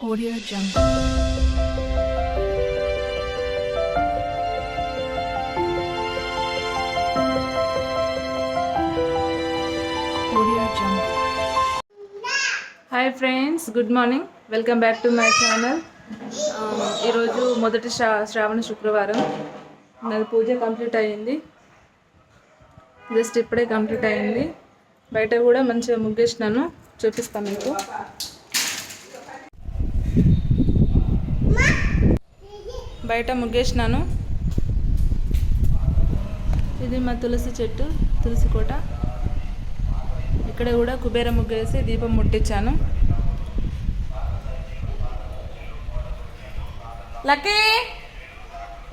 Audio Jungle. Audio Jungle. Hi friends good morning welcome back to my channel ఈరోజు మొదటి శ్రా శ్రావణ శుక్రవారం. నాది పూజ కంప్లీట్ అయ్యింది. జస్ట్ ఇప్పుడే కంప్లీట్ అయ్యింది. బయట కూడా మంచిగా ముగ్గేసినాను. చూపిస్తాను మీకు. బయట ముగ్గేసినాను ఇది మా తులసి చెట్టు తులసి కోట. ఇక్కడ కూడా కుబేర ముగ్గేసి దీపం ముట్టించాను. లక్కీ!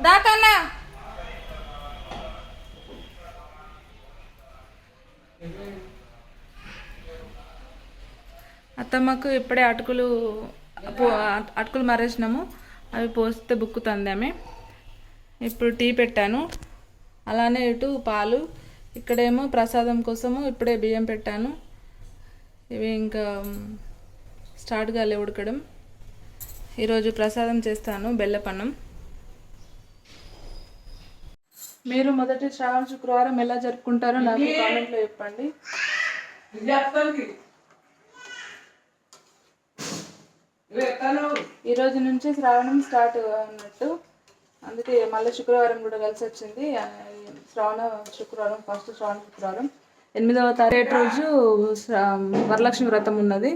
దాకన్నా అత్తమ్మకు ఇప్పుడే అటుకులు అటుకులు మారేసినాము. అవి పోస్తే బుక్కుతుంది ఆమె ఇప్పుడు టీ పెట్టాను. అలానే ఇటు పాలు. ఇక్కడేమో ప్రసాదం కోసము ఇప్పుడే బియ్యం పెట్టాను. ఇవి ఇంకా స్టార్ట్ కాలే ఉడకడం. ఈరోజు ప్రసాదం చేస్తాను బెల్లపన్నం. మీరు మొదటి శ్రావణ శుక్రవారం ఎలా జరుపుకుంటారో నాకు కామెంట్లో చెప్పండి. ఈ రోజు నుంచి శ్రావణం స్టార్ట్ అన్నట్టు. అందుకే మళ్ళీ శుక్రవారం కూడా కలిసి వచ్చింది. శ్రావణ శుక్రవారం ఫస్ట్ శ్రావణ శుక్రవారం. ఎనిమిదవ తారీఖు రోజు వరలక్ష్మి వ్రతం ఉన్నది.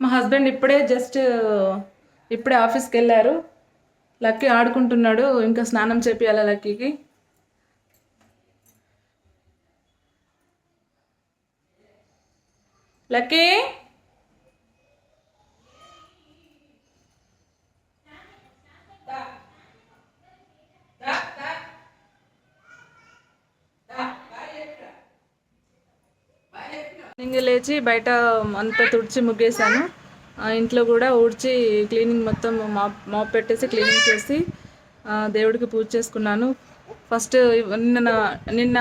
మా హస్బెండ్ ఇప్పుడే జస్ట్ ఇప్పుడే ఆఫీస్కి వెళ్ళారు. లక్కీ ఆడుకుంటున్నాడు. ఇంకా స్నానం చేపియాలి లక్కీకి? లక్కీ? ఇంక లేచి బయట అంతా తుడిచి ముగ్గేశాను. ఇంట్లో కూడా ఊడ్చి క్లీనింగ్ మొత్తం మాప్ మాప్ పెట్టేసి క్లీనింగ్ చేసి దేవుడికి పూజ చేసుకున్నాను. ఫస్ట్ నిన్న నిన్న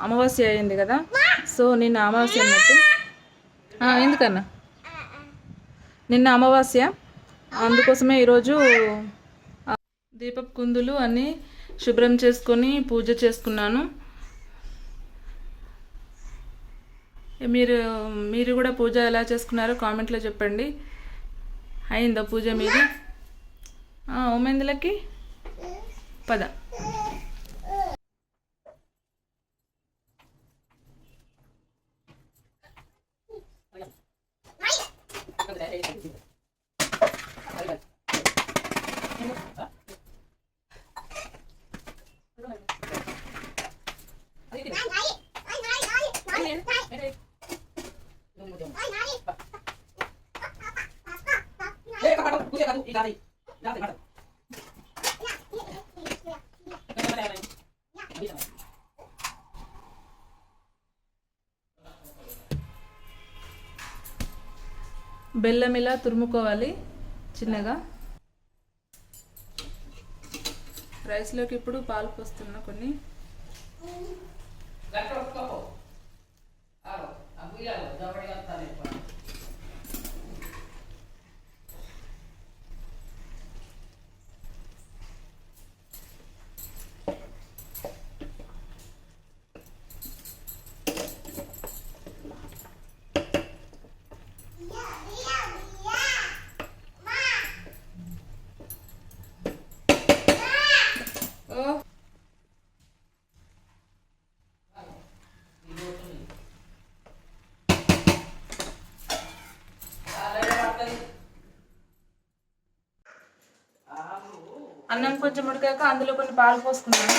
అమావాస్య అయింది కదా? సో నిన్న అమావాస్య అన్నట్టు. ఎందుకన్నా? నిన్న అమావాస్య. అందుకోసమే ఈరోజు ఆ, దీపపు కుందులు అన్నీ శుభ్రం చేసుకొని పూజ చేసుకున్నాను. మీరు మీరు కూడా పూజ ఎలా చేసుకున్నారో కామెంట్లో చెప్పండి. అయిందా పూజ మీది? ఓమెందులకి పద. బెల్లం ఇలా తురుముకోవాలి చిన్నగా. రైస్లోకి ఇప్పుడు పాలు పోస్తున్నా కొన్ని. అన్నం కొంచెం ఉడికాక అందులో కొన్ని పాలు పోసుకున్నాను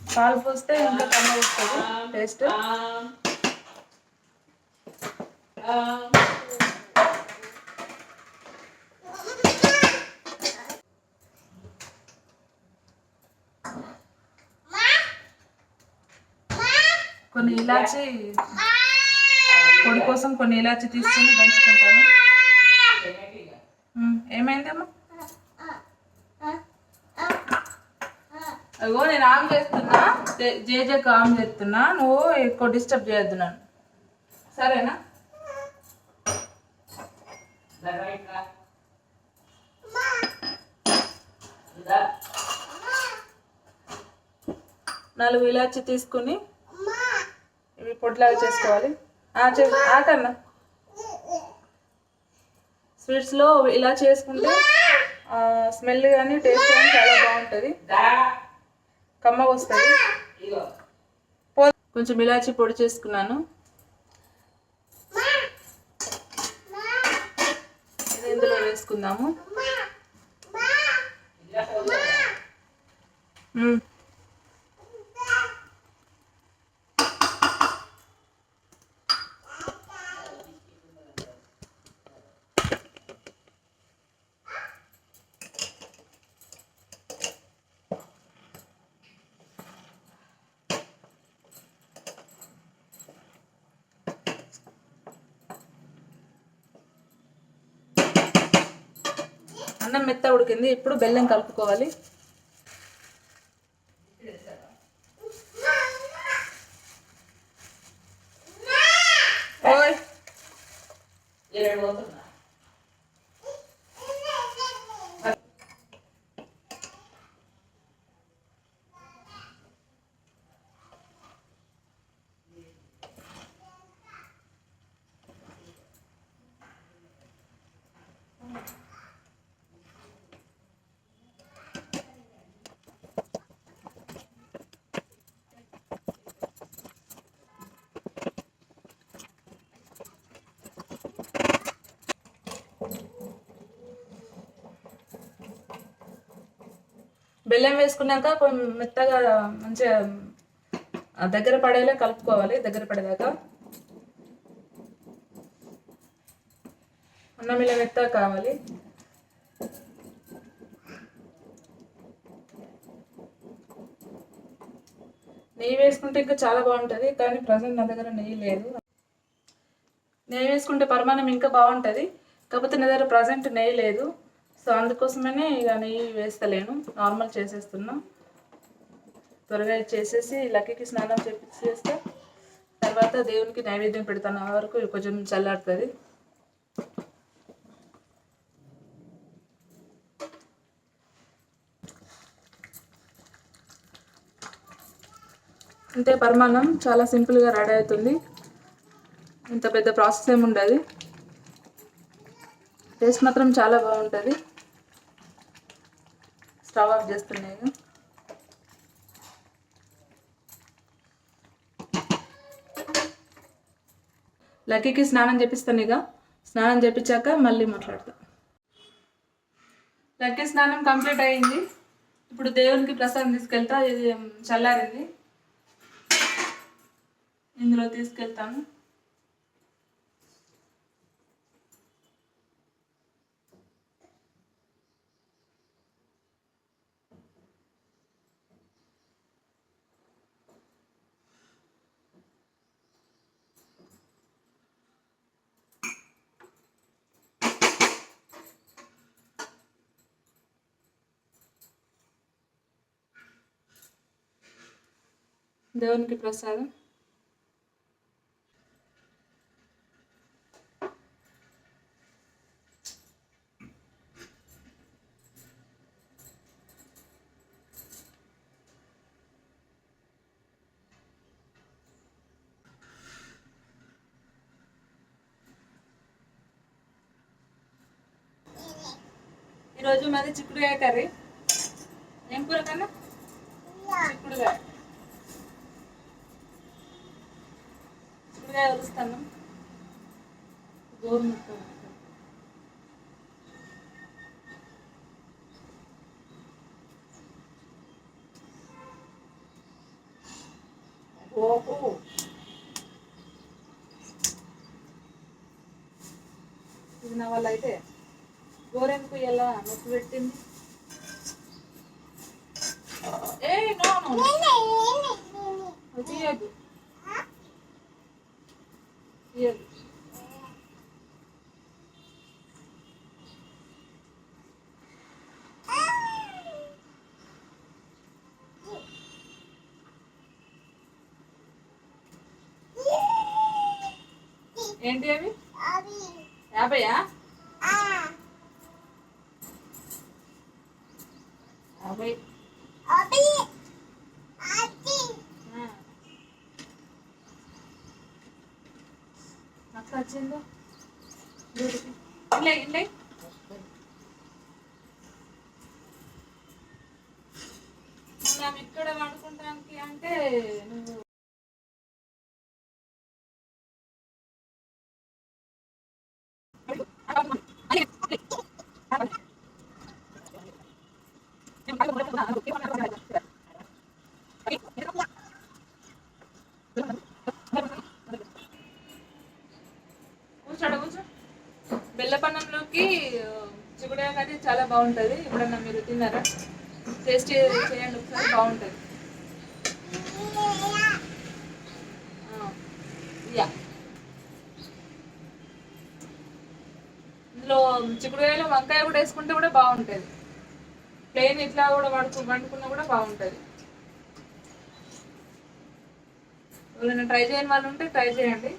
పాలు పోస్తే ఇంకా కమ్మ వస్తుంది టేస్ట్. కొన్ని ఇలాచి పొడి కోసం కొన్ని ఇలాచి తీసుకొని దంచుకుంటాను. ఏమైందమ్మా అగో నేను ఆన్ చేస్తున్నా. జేజేకి ఆన్ చేస్తున్నా. నువ్వు ఎక్కువ డిస్టర్బ్ చేయొద్దు నన్ను. సరేనా? నాలుగు ఇలాచి తీసుకుని ఇవి పొట్లాగా చేసుకోవాలి. ఆ, ఆకన్నా స్వీట్స్లో ఇలా చేసుకుంటే స్మెల్ కానీ టేస్ట్ కానీ చాలా బాగుంటుంది. కమ్మగా వస్తుంది. పో- కొంచెం ఇలాచి పొడి చేసుకున్నాను. ఇది ఇందులో వేసుకుందాము మ్మ్. అన్నం మెత్త ఉడికింది. ఇప్పుడు బెల్లం కలుపుకోవాలి. బెల్లం వేసుకున్నాక కొంచెం మెత్తగా మంచిగా దగ్గర పడేలా కలుపుకోవాలి దగ్గర పడేదాకా. అన్నం ఇలా మెత్తగా కావాలి. నెయ్యి వేసుకుంటే ఇంకా చాలా బాగుంటుంది కానీ ప్రజెంట్ నా దగ్గర నెయ్యి లేదు. నెయ్యి వేసుకుంటే పరిమాణం ఇంకా బాగుంటుంది కాకపోతే నా దగ్గర ప్రజెంట్ నెయ్యి లేదు. సో అందుకోసమనే ఇక నెయ్యి వేస్తలేను. నార్మల్ చేసేస్తున్నా. త్వరగా చేసేసి లక్కీకి స్నానం చేసేస్తే తర్వాత దేవునికి నైవేద్యం పెడతాను. ఆ వరకు కొంచెం చల్లారుతుంది. అంటే పరిమాణం చాలా సింపుల్గా రెడీ అవుతుంది. ఇంత పెద్ద ప్రాసెస్ ఏమి ఉండదు టేస్ట్ మాత్రం చాలా బాగుంటుంది. స్టవ్ ఆఫ్ చేస్తున్నాను లక్కీకి స్నానం చేపిస్తాను ఇక. స్నానం చేపించాక మళ్ళీ మాట్లాడతా. లక్కీ స్నానం కంప్లీట్ అయింది. ఇప్పుడు దేవునికి ప్రసాదం తీసుకెళ్తా. ఇది చల్లారింది. ఇందులో తీసుకెళ్తాను. దేవునికి ప్రసాదం ఈరోజు మాది చిక్కుడుకాయ కర్రీ. ఏం కూర కన్నా? చిక్కుడుకాయ చిక్కుడుకాయ వలుస్తాను గోరుముక్క. ఓహో ఇది నా వల్ల అయితే గోరెందుకు ఎలా నొప్పి పెట్టింది. ఏ నో నో. అది తీయద్దు తీయద్దు. ఏంటి అవి? యాభైయా? వచ్చిందో డ్యూటీకి. ఇంలే ఇంలే మేము ఇక్కడ వండుకుంటానికి అంటే నువ్వు కూర్చోడ కూర్చో బెల్లపన్నంలోకి చిగుడాయ కర్రీ చాలా బాగుంటుంది. ఎప్పుడన్నా మీరు తిన్నారా? టేస్ట్ చేయండి ఒకసారి బాగుంటుంది. యా. ఇందులో చిక్కుడుకాయలో వంకాయ కూడా వేసుకుంటే కూడా బాగుంటుంది. ప్లెయిన్ ఇట్లా కూడా వండుకు వండుకున్నా కూడా బాగుంటుంది. ఎవరైనా ట్రై చేయని వాళ్ళు ఉంటే ట్రై చేయండి.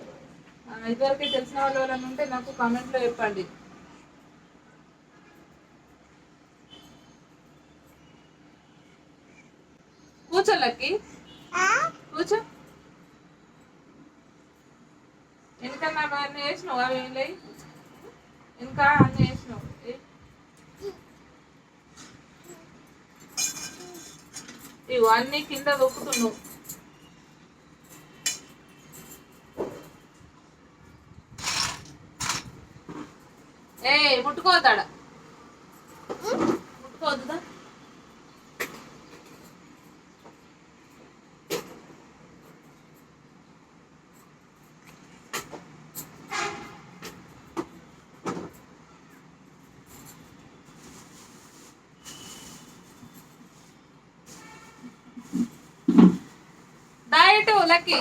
ఇదివరకే తెలిసిన వాళ్ళు ఎవరైనా ఉంటే నాకు కామెంట్లో చెప్పండి. కూర్చో లక్కి. కూర్చో. ఇంకా నా అన్నీ వేసినావు అవి ఏం లేవు. ఇంకా అన్నీ వేసినావు ఇవన్నీ కింద దొక్కుతున్నావు ఏ ముట్టుకోవద్దాడ ముట్టుకోవద్దుదా? దాయటు లక్కీ.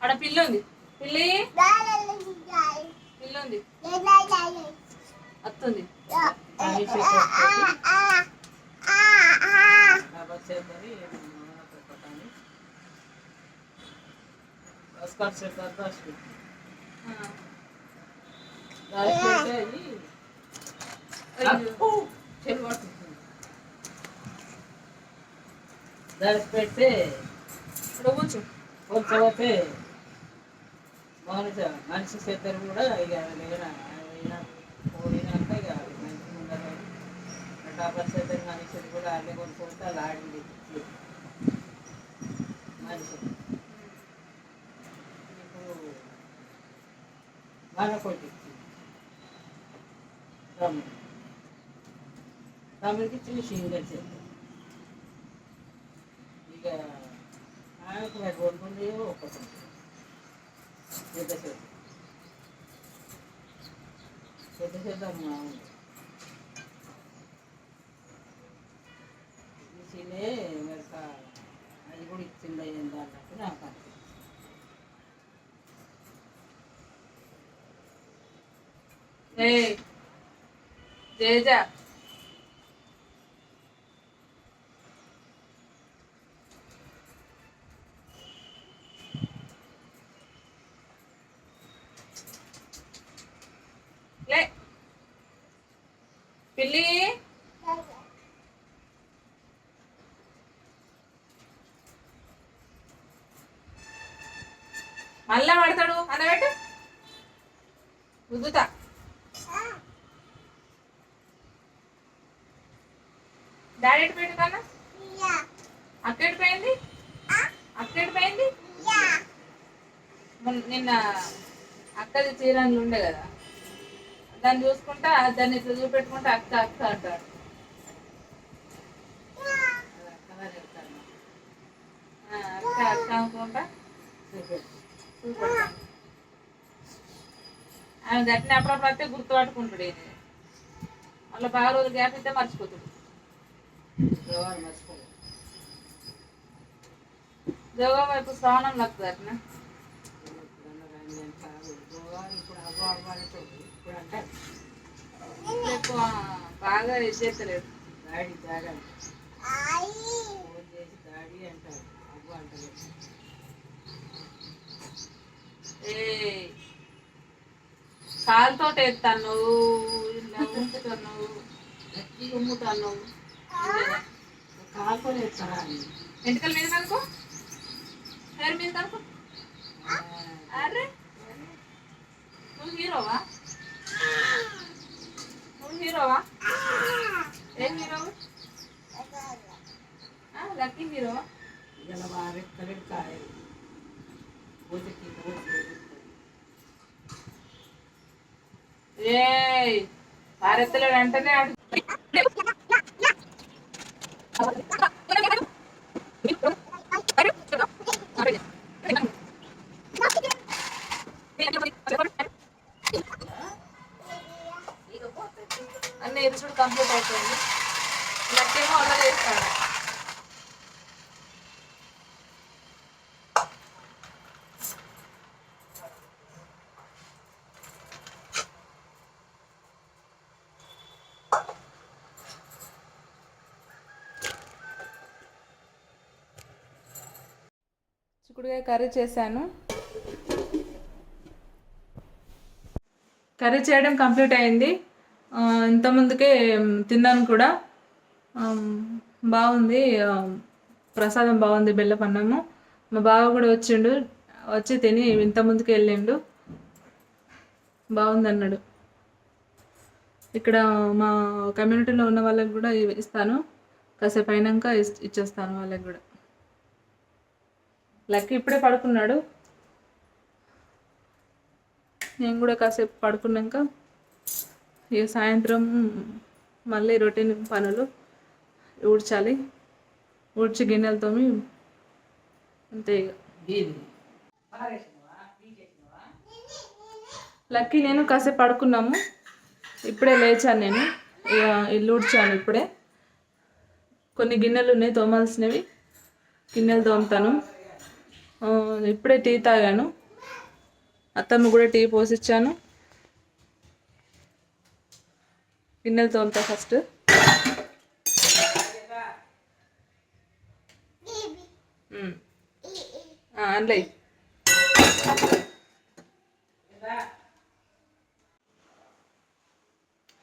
ఆడ పిల్ల. పిల్లి అయ్యో. దానికి పెడితే ఇక్కడ కూర్చో. కొంచెం అయితే మనిషి మనిషి చేద్దరు కూడా ఇక అయినా పోయినాక ఇక మంచిగా ఉండదు. డాబర్ చేద్దరు మనిషి కూడా అన్నీ కొనుక్కుంటే అలా ఆడింది. మనిషి ఇప్పుడు మన కొట్టి తమ్ముడు తమ్ముడికి చిన్న చేద్దాం ఇక ఆయనకు నాకు ఒకటి ఒక్కటి. పెద్ద చేద్దాం పెద్ద చేద్దాం మా ఊళ్ళో. ఇచ్చినే మరి కా- అది కూడా ఇచ్చింది అయ్యింది అన్నట్టు నాకు అనిపిస్తుంది. ఏయ్ జేజా లే పిల్లి మళ్ళా పడతాడు అనబెట్టు ఉద్దుతా డాడీ ఎటు పోయింది కన్నా అక్క ఎటు పోయింది? అక్క ఎటు పోయింది? నిన్న అక్కది చీరన్లు ఉండే కదా. దాన్ని చూసుకుంటా దాన్ని ఇట్లా చూపెట్టుకుంటా అక్క అక్క అంటాడు. అక్క అక్క అనుకుంటా గట్టిన అప్పుడప్పుడు అయితే గుర్తుపట్టుకుంటాడు ఈయన. మళ్ళీ బాగా రోజులు గ్యాప్ ఇస్తే మర్చిపోతాడు. జోగా వైపు శ్రావణం లక్కుతుంది అట్లా ఎక్కువ బాగా ఇది దాడి దాడి ఫోన్ చేసి దాడి అంటారు అవ్వ అంటారు ఏ కాలుతో ఎత్తాను ఇలా ఉంచుతాను గట్టి ఉమ్ముతాను కాలుతో వేస్తారా ఎంటికల మీద కనుకో హెయిర్ మీద కనుకో అరే. నువ్వు హీరోవా? నువ్వు హీరోవా? ఏం హీరోవు లక్కీ హీరోవా ఇలా కరెక్ట్ కాయలు పోతే ఏయ్ భారత్లో వెంటనే అడు అన్ని ఎపిసోడ్ కంప్లీట్ అయిపోయింది. లక్కేమో అలా చేస్తాను కర్రీ చేశాను. కర్రీ చేయడం కంప్లీట్ అయింది. ఆ, ఇంతకుముందుకే తిన్నాను కూడా. బాగుంది. ప్రసాదం బాగుంది బెల్లపన్నము. మా బావ కూడా వచ్చిండు. వచ్చి తిని ఇంత ముందుకు వెళ్ళిండు. బాగుంది అన్నాడు ఇక్కడ మా కమ్యూనిటీలో ఉన్న వాళ్ళకి కూడా ఇస్తాను. కాసేపు అయినాక ఇచ్చేస్తాను వాళ్ళకి కూడా. లక్కీ ఇప్పుడే పడుకున్నాడు. నేను కూడా కాసేపు పడుకున్నాక ఇక సాయంత్రం మళ్ళీ రొటీన్ పనులు ఊడ్చాలి. ఊడ్చి గిన్నెలు తోమి అంతే ఇక లక్కీ నేను కాసేపు పడుకున్నాము. ఇప్పుడే లేచాను నేను. ఇక ఇల్లు ఊడ్చాను ఇప్పుడే. కొన్ని గిన్నెలు ఉన్నాయి తోమాల్సినవి. గిన్నెలు తోముతాను. ఇప్పుడే టీ తాగాను. అత్తమ్మ కూడా టీ పోసిచ్చాను. గిన్నెలు తోలుతా ఫస్ట్. అందులో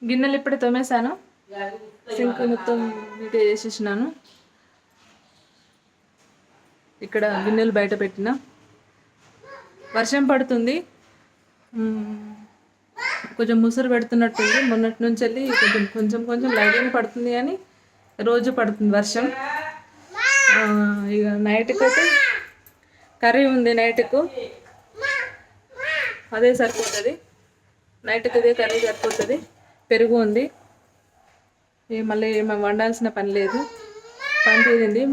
గిన్నెలు ఇప్పుడే తోమేశాను. సింక్ మొత్తం నీట్గా చేసేసినాను. ఇక్కడ గిన్నెలు బయట పెట్టిన. వర్షం పడుతుంది. కొంచెం ముసురు పెడుతున్నట్టుంది మొన్నటి నుంచి వెళ్ళి కొంచెం కొంచెం కొంచెం లైట్గా పడుతుంది కానీ రోజు పడుతుంది వర్షం. ఇక నైట్కి అయితే కర్రీ ఉంది నైట్కు. అదే సరిపోతుంది. నైట్కి అదే కర్రీ సరిపోతుంది. పెరుగు ఉంది. ఏ మళ్ళీ ఏమైనా వండాల్సిన పని లేదు. పని తీరింది.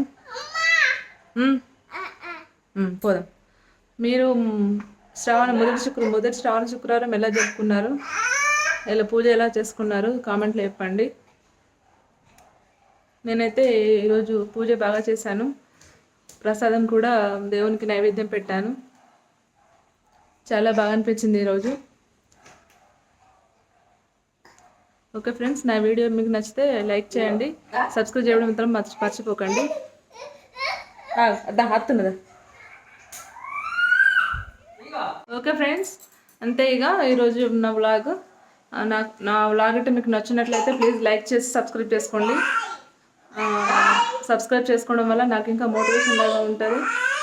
పోదాం. మీరు శ్రావణ మొదటి శుక్ర మొదటి శ్రావణ శుక్రవారం ఎలా జరుపుకున్నారు? ఎలా పూజ ఎలా చేసుకున్నారు? కామెంట్లో చెప్పండి. నేనైతే ఈరోజు పూజ బాగా చేశాను. ప్రసాదం కూడా దేవునికి నైవేద్యం పెట్టాను. చాలా బాగా అనిపించింది ఈరోజు. ఓకే ఫ్రెండ్స్ నా వీడియో మీకు నచ్చితే లైక్ చేయండి. సబ్స్క్రైబ్ చేయడం మాత్రం మర్చి మర్చిపోకండి అదా హత్తున్నదా ఓకే ఫ్రెండ్స్ అంతే ఇక ఈరోజు ఉన్న వ్లాగ్. నా నా వ్లాగ్ అంటే మీకు నచ్చినట్లయితే ప్లీజ్ లైక్ చేసి సబ్స్క్రైబ్ చేసుకోండి. సబ్స్క్రైబ్ చేసుకోవడం వల్ల నాకు ఇంకా మోటివేషన్ లాగా ఉంటుంది.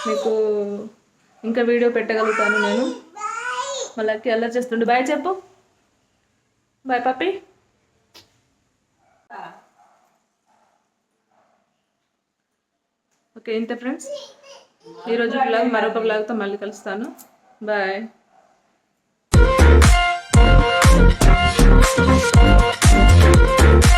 మీకు ఇంకా వీడియో పెట్టగలుగుతాను నేను. మళ్ళీ అల్లరి చేస్తుండే. బాయ్ చెప్పు. బాయ్ పాపి ఓకే ఇంతే ఫ్రెండ్స్. ఈరోజు బ్లాగ్ మరొక బ్లాగ్తో మళ్ళీ కలుస్తాను. Bye. Bye.